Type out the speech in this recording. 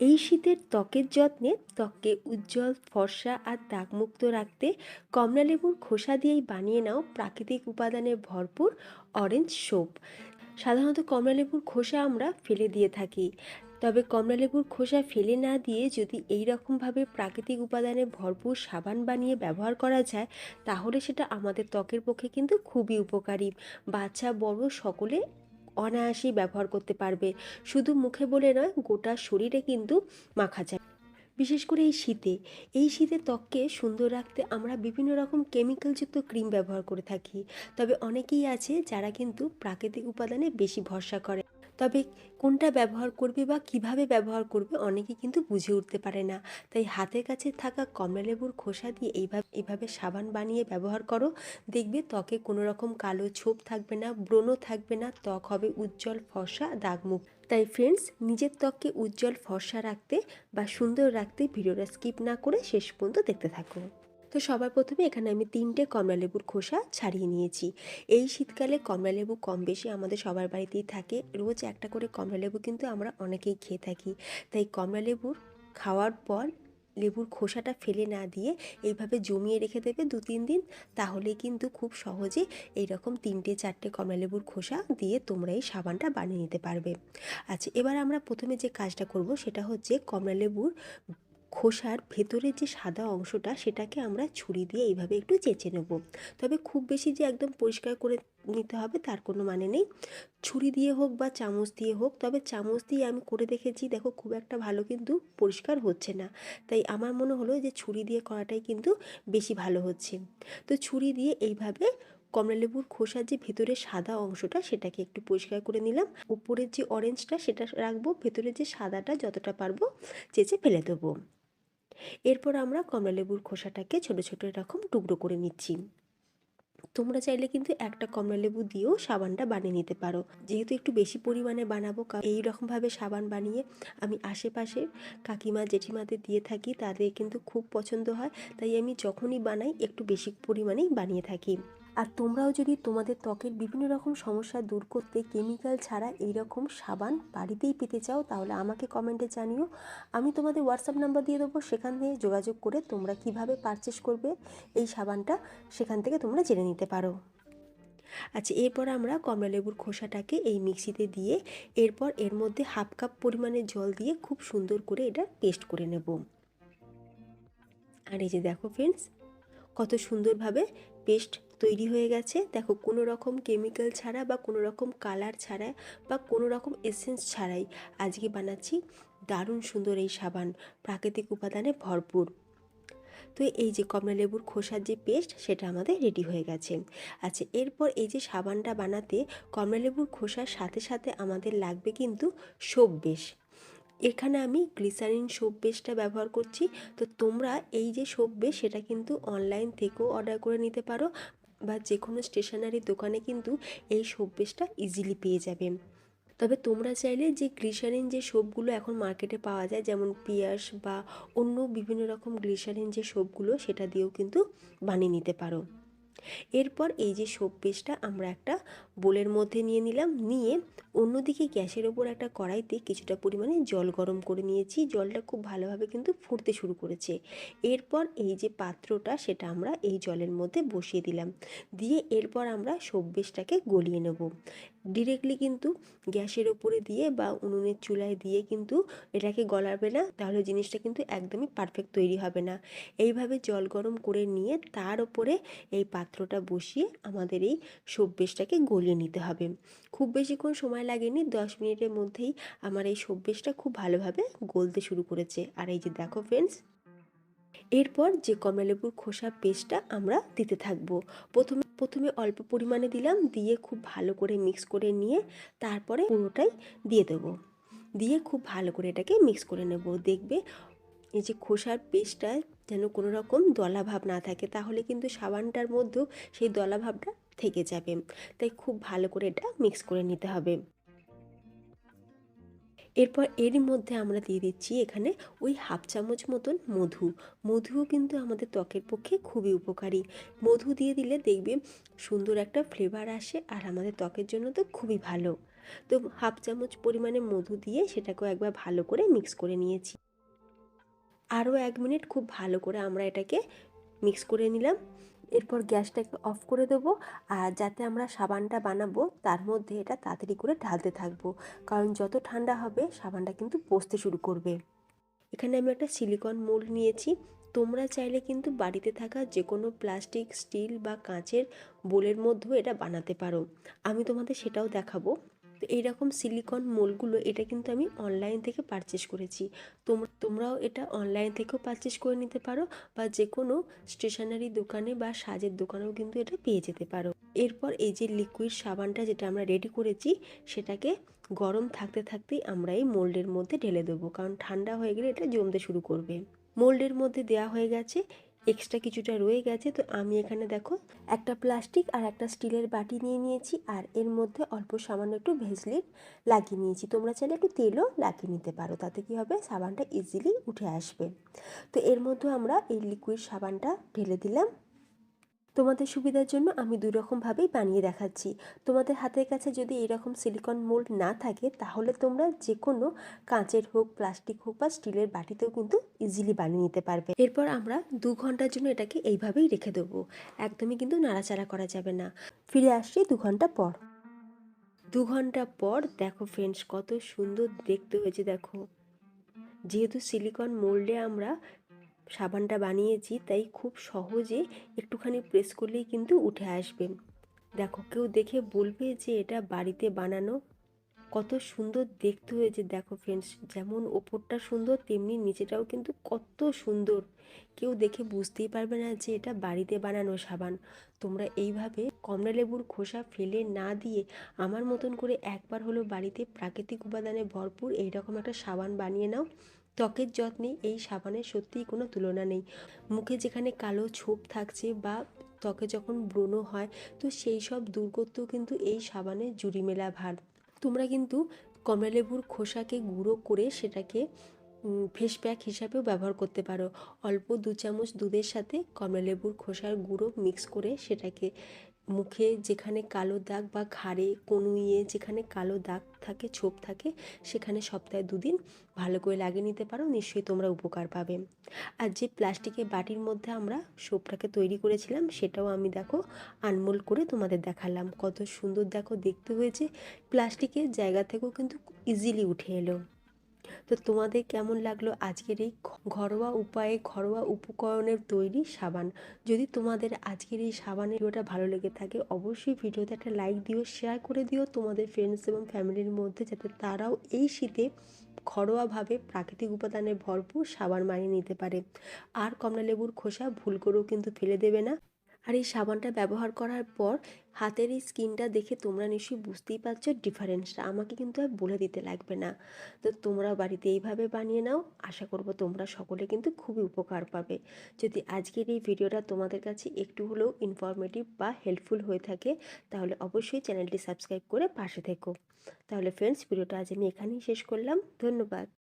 এই শীতের ত্বকের যত্নে ত্বককে উজ্জ্বল, ফর্সা আর দাগমুক্ত রাখতে কমলালেবুর খোসা দিয়েই বানিয়ে নাও প্রাকৃতিক উপাদানে ভরপুর অরেঞ্জ সোপ। সাধারণত কমলালেবুর খোসা আমরা ফেলে দিয়ে থাকি। তবে কমলালেবুর খোসা ফেলে না দিয়ে যদি এই রকমভাবে প্রাকৃতিক উপাদানে ভরপুর সাবান বানিয়ে ব্যবহার করা যায়, তাহলে সেটা আমাদের ত্বকের পক্ষে কিন্তু খুবই উপকারী। বাচ্চা, বড় সকলে অনায়াসেই ব্যবহার করতে পারবে। শুধু মুখে বলে নয়, গোটা শরীরে কিন্তু মাখা যায়। বিশেষ করে এই শীতে। এই শীতে ত্বককে সুন্দর রাখতে আমরা বিভিন্ন রকম কেমিক্যালযুক্ত ক্রিম ব্যবহার করে থাকি। তবে অনেকেই আছে যারা কিন্তু প্রাকৃতিক উপাদানে বেশি ভরসা করে। তবে কোনটা ব্যবহার করবে বা কীভাবে ব্যবহার করবে অনেকে কিন্তু বুঝে উঠতে পারে না। তাই হাতের কাছে থাকা কমলালেবুর খোসা দিয়ে এইভাবে এভাবে সাবান বানিয়ে ব্যবহার করো। দেখবে ত্বকে কোনো রকম কালো ছোপ থাকবে না, ব্রণ থাকবে না, ত্বক হবে উজ্জ্বল ফর্সা দাগমুখ তাই ফ্রেন্ডস, নিজের ত্বককে উজ্জ্বল ফর্সা রাখতে বা সুন্দর রাখতে ভিডিওটা স্কিপ না করে শেষ পর্যন্ত দেখতে থাকো। তো সবার প্রথমে এখানে আমি তিনটে কমলালেবুর খোসা ছাড়িয়ে নিয়েছি। এই শীতকালে কমলালেবু কম বেশি আমাদের সবার বাড়িতেই থাকে। রোজ একটা করে কমলালেবু কিন্তু আমরা অনেকেই খেয়ে থাকি। তাই কমলালেবুর খাওয়ার পর লেবুর খোসাটা ফেলে না দিয়ে এইভাবে জমিয়ে রেখে দেবে দু তিন দিন তাহলে কিন্তু খুব সহজে এইরকম তিনটে চারটে কমলালেবুর খোসা দিয়ে তোমরা এই সাবানটা বানিয়ে নিতে পারবে। আচ্ছা এবার আমরা প্রথমে যে কাজটা করব সেটা হচ্ছে কমলালেবুর খোসার ভেতরের যে সাদা অংশটা সেটাকে আমরা ছুরি দিয়ে এইভাবে একটু চেঁচে নেব। তবে খুব বেশি যে একদম পরিষ্কার করে নিতে হবে তার কোনো মানে নেই। ছুরি দিয়ে হোক বা চামচ দিয়ে হোক, তবে চামচ দিয়ে আমি করে দেখেছি, দেখো খুব একটা ভালো কিন্তু পরিষ্কার হচ্ছে না। তাই আমার মনে হলো যে ছুরি দিয়ে করাটাই কিন্তু বেশি ভালো হচ্ছে। তো ছুরি দিয়ে এইভাবে কমলালেবুর খোসার যে ভেতরের সাদা অংশটা সেটাকে একটু পরিষ্কার করে নিলাম। উপরের যে অরেঞ্জটা সেটা রাখব, ভেতরের যে সাদাটা যতটা পারব চেঁচে ফেলে দেবো। এরপর আমরা কমলালেবুর খোসাটাকে ছোট ছোট এরকম টুকরো করে নিচ্ছি। তোমরা চাইলে কিন্তু একটা কমলা লেবু দিয়েও সাবানটা বানিয়ে নিতে পারো। যেহেতু একটু বেশি পরিমাণে বানাবো এই রকমভাবে সাবান বানিয়ে আমি আশেপাশে কাকিমা, জেঠিমাদের দিয়ে থাকি, তাদের কিন্তু খুব পছন্দ হয়। তাই আমি যখনই বানাই, একটু বেশি পরিমাণেই বানিয়ে থাকি। আর তোমরাও যদি তোমাদের ত্বকের বিভিন্ন রকম সমস্যা দূর করতে কেমিক্যাল ছাড়া এই রকম সাবান বাড়িতেই পেতে চাও, তাহলে আমাকে কমেন্টে জানিও। আমি তোমাদের হোয়াটসঅ্যাপ নাম্বার দিয়ে দেবো, সেখান থেকে যোগাযোগ করে তোমরা কীভাবে পারচেস করবে এই সাবানটা, সেখান থেকে তোমরা জেনে নিতে পারো। আচ্ছা এরপর আমরা কমলালেবুর খোসাটাকে এই মিক্সিতে দিয়ে, এরপর এর মধ্যে হাফ কাপ পরিমাণে জল দিয়ে খুব সুন্দর করে এটা পেস্ট করে নেব। আর এই যে দেখো ফ্রেন্ডস কত সুন্দরভাবে পেস্ট তৈরি হয়ে গেছে। দেখো, কোনো রকম কেমিক্যাল ছাড়া বা কোনো রকম কালার ছাড়া বা কোনো রকম এসেন্স ছাড়াই আজকে বানাচ্ছি দারুণ সুন্দর এই সাবান। প্রাকৃতিক উপাদানে ভরপুর। তো এই যে কমলা লেবুর খোসার যে পেস্ট সেটা আমাদের রেডি হয়ে গেছে। আচ্ছা এরপর এই যে সাবানটা বানাতে কমলা লেবুর খোসার সাথে সাথে আমাদের লাগবে কিন্তু সোপ বেশ এখানে আমি গ্লিসারিন সোপ বেসটা ব্যবহার করছি। তো তোমরা এই যে সোপ বেস সেটা কিন্তু অনলাইন থেকেও অর্ডার করে নিতে পারো বা যে কোনো স্টেশনারি দোকানে কিন্তু এই সোপ বেসটা ইজিলি পেয়ে যাবে। তবে তোমরা চাইলে যে গ্লিসারিন যে সোপগুলো এখন মার্কেটে পাওয়া যায়, যেমন পিয়াস বা অন্য বিভিন্ন রকম গ্লিসারিন যে সোপগুলো সেটা দিয়েও কিন্তু বানিয়ে নিতে পারো। এরপর এই যে পেস্টটা আমরা একটা বোলের মধ্যে নিয়ে নিলাম, নিয়ে অন্যদিকে গ্যাসের ওপর একটা কড়াইতে কিছুটা পরিমাণে জল গরম করে নিয়েছি। জলটা খুব ভালোভাবে কিন্তু ফুটতে শুরু করেছে। এরপর এই যে পাত্রটা, সেটা আমরা এই জলের মধ্যে বসিয়ে দিলাম। দিয়ে এরপর আমরা সব বেশটাকে গলিয়ে নেব। ডিরেক্টলি কিন্তু গ্যাসের ওপরে দিয়ে বা উনুনের চুলায় দিয়ে কিন্তু এটাকে গলাবে না, তাহলে জিনিসটা কিন্তু একদমই পারফেক্ট তৈরি হবে না। এইভাবে জল গরম করে নিয়ে তার ওপরে এই পাত্রটা বসিয়ে আমাদের এই সব্যেশটাকে গলিয়ে নিতে হবে। খুব বেশিক্ষণ সময় লাগেনি, দশ মিনিটের মধ্যেই আমার এই সব্যেশটা খুব ভালোভাবে গলতে শুরু করেছে। আর এই যে দেখো ফ্রেন্ডস এরপর যে কমলালেবুর খোসা পেস্টটা আমরা দিতে থাকব। প্রথমে প্রথমে অল্প পরিমাণে দিলাম, দিয়ে খুব ভালো করে মিক্স করে নিয়ে তারপরে পুরোটাই দিয়ে দেবো। দিয়ে খুব ভালো করে এটাকে মিক্স করে নেব। দেখবে এই যে খোসার পেস্টটা যেন কোনো রকম দলাভাব না থাকে, তাহলে কিন্তু সাবানটার মধ্যেও সেই দলাভাবটা থেকে যাবে। তাই খুব ভালো করে এটা মিক্স করে নিতে হবে। এরপর এরই মধ্যে আমরা দিয়ে দিচ্ছি এখানে ওই হাফ চামচ মতন মধু। মধুও কিন্তু আমাদের ত্বকের পক্ষে খুবই উপকারী। মধু দিয়ে দিলে দেখবে সুন্দর একটা ফ্লেভার আসে আর আমাদের ত্বকের জন্য তো খুবই ভালো। তো হাফ চামচ পরিমাণে মধু দিয়ে সেটাকেও একবার ভালো করে মিক্স করে নিয়েছি। আরও এক মিনিট খুব ভালো করে আমরা এটাকে মিক্স করে নিলাম। এরপর গ্যাসটাকে অফ করে দেবো আর যাতে আমরা সাবানটা বানাবো, তার মধ্যে এটা তাড়াতাড়ি করে ঢালতে থাকব। কারণ যত ঠান্ডা হবে, সাবানটা কিন্তু পচতে শুরু করবে। এখানে আমি একটা সিলিকন মোল্ড নিয়েছি। তোমরা চাইলে কিন্তু বাড়িতে থাকা যে কোনো প্লাস্টিক, স্টিল বা কাঁচের বোলের মধ্যেও এটা বানাতে পারো। আমি তোমাদের সেটাও দেখাবো। তো এইরকম সিলিকন মোলগুলো এটা কিন্তু আমি অনলাইন থেকে পারচেস করেছি। তোমরা তোমরাও এটা অনলাইন থেকেও পারচেস করে নিতে পারো বা যে কোনো স্টেশনারি দোকানে বা সাজের দোকানেও কিন্তু এটা পেয়ে যেতে পারো। এরপর এই যে লিকুইড সাবানটা যেটা আমরা রেডি করেছি, সেটাকে গরম থাকতে থাকতেই আমরা এই মোল্ডের মধ্যে ঢেলে দেবো, কারণ ঠান্ডা হয়ে গেলে এটা জমতে শুরু করবে। মোল্ডের মধ্যে দেওয়া হয়ে গেছে এক্সট্রা কিছুটা রয়ে গেছে, তো আমি এখানে দেখো একটা প্লাস্টিক আর একটা স্টিলের বাটি নিয়ে নিয়েছি আর এর মধ্যে অল্প সামান্য একটু ভেজলিন লাগিয়ে নিয়েছি। তোমরা চাইলে একটু তেলও লাগিয়ে নিতে পারো, তাতে কি হবে? সাবানটা ইজিলি উঠে আসবে। তো এর মধ্যে আমরা এই লিকুইড সাবানটা ঢেলে দিলাম। তোমাদের সুবিধার জন্য আমি দুই রকমভাবেই বানিয়ে দেখাচ্ছি। তোমাদের হাতের কাছে যদি এরকম সিলিকন মোল্ড না থাকে, তাহলে তোমরা যে কোনো কাঁচের হোক, প্লাস্টিক হোক বা স্টিলের বাটিতেও কিন্তু ইজিলি বানিয়ে নিতে পারবে। এরপর আমরা দু ঘণ্টার জন্য এটাকে এইভাবেই রেখে দেবো। একদমই কিন্তু নাড়াচাড়া করা যাবে না। ফিরে আসছি দু ঘণ্টা পর। দু ঘণ্টা পর দেখো ফ্রেন্ডস কত সুন্দর দেখতে হয়েছে, দেখো। যেহেতু সিলিকন মোল্ডে আমরা সাবানটা বানিয়েছি, তাই খুব সহজে একটুখানি প্রেস করলেই কিন্তু উঠে আসবে। দেখো, কেউ দেখে বলবে যে এটা বাড়িতে বানানো কত সুন্দর দেখতে হয়েছে। দেখো ফ্রেন্ডস যেমন ওপরটা সুন্দর, তেমনি নিচেটাও কিন্তু কত সুন্দর। কেউ দেখে বুঝতেই পারবে না যে এটা বাড়িতে বানানো সাবান। তোমরা এইভাবে কমলা লেবুর খোসা ফেলে না দিয়ে আমার মতন করে একবার হলো বাড়িতে প্রাকৃতিক উপাদানে ভরপুর এইরকম একটা সাবান বানিয়ে নাও। ত্বকের যত্নে এই সাবানের সত্যিই কোনো তুলনা নেই। মুখে যেখানে কালো ছোপ থাকছে বা ত্বকে যখন ব্রণ হয়, তো সেই সব দূর করতেও কিন্তু এই সাবানে জুড়ি মেলা ভার। তোমরা কিন্তু কমলালেবুর খোসাকে গুঁড়ো করে সেটাকে ফেস প্যাক হিসাবেও ব্যবহার করতে পারো। অল্প দু চামচ দুধের সাথে কমলালেবুর খোসার গুঁড়ো মিক্স করে সেটাকে মুখে যেখানে কালো দাগ বা ঘাড়ে কনুইয়ে যেখানে কালো দাগ থাকে, ছোপ থাকে, সেখানে সপ্তাহে দুদিন ভালো করে লাগিয়ে নিতে পারো, নিশ্চয়ই তোমরা উপকার পাবে। আর যে প্লাস্টিকের বাটির মধ্যে আমরা সোপটাকে তৈরি করেছিলাম, সেটাও আমি দেখো আনমোল করে তোমাদের দেখালাম। কত সুন্দর দেখো, দেখতে হয়েছে। প্লাস্টিকের জায়গা থেকেও কিন্তু ইজিলি উঠে এলো। তো তোমাদের কেমন লাগল আজকের এই ঘরোয়া উপায়ে, ঘরোয়া উপকরণের তৈরি সাবান? যদি তোমাদের আজকের এই সাবানের ভিডিওটা ভালো লেগে থাকে, অবশ্যই ভিডিওতে একটা লাইক দিও শেয়ার করে দিও তোমাদের ফ্রেন্ডস এবং ফ্যামিলির মধ্যে, যাতে তারাও এই শীতে ঘরোয়াভাবে প্রাকৃতিক উপাদানে ভরপুর সাবান মানিয়ে নিতে পারে। আর কমলা লেবুর খোসা ভুল করেও কিন্তু ফেলে দেবে না। আর এই সাবানটা ব্যবহার করার পর হাতের এই স্কিনটা দেখে তোমরা নিশ্চয়ই বুঝতেই পারছ ডিফারেন্সটা। আমাকে কিন্তু আর বলে দিতে লাগবে না। তো তোমরা বাড়িতে এইভাবে বানিয়ে নাও। আশা করব তোমরা সকলে কিন্তু খুবই উপকার পাবে। যদি আজকের এই ভিডিওটা তোমাদের কাছে একটু হলেও ইনফরমেটিভ বা হেল্পফুল হয়ে থাকে, তাহলে অবশ্যই চ্যানেলটি সাবস্ক্রাইব করে পাশে থেকো। তাহলে ফ্রেন্ডস ভিডিওটা আজ আমি এখানেই শেষ করলাম। ধন্যবাদ।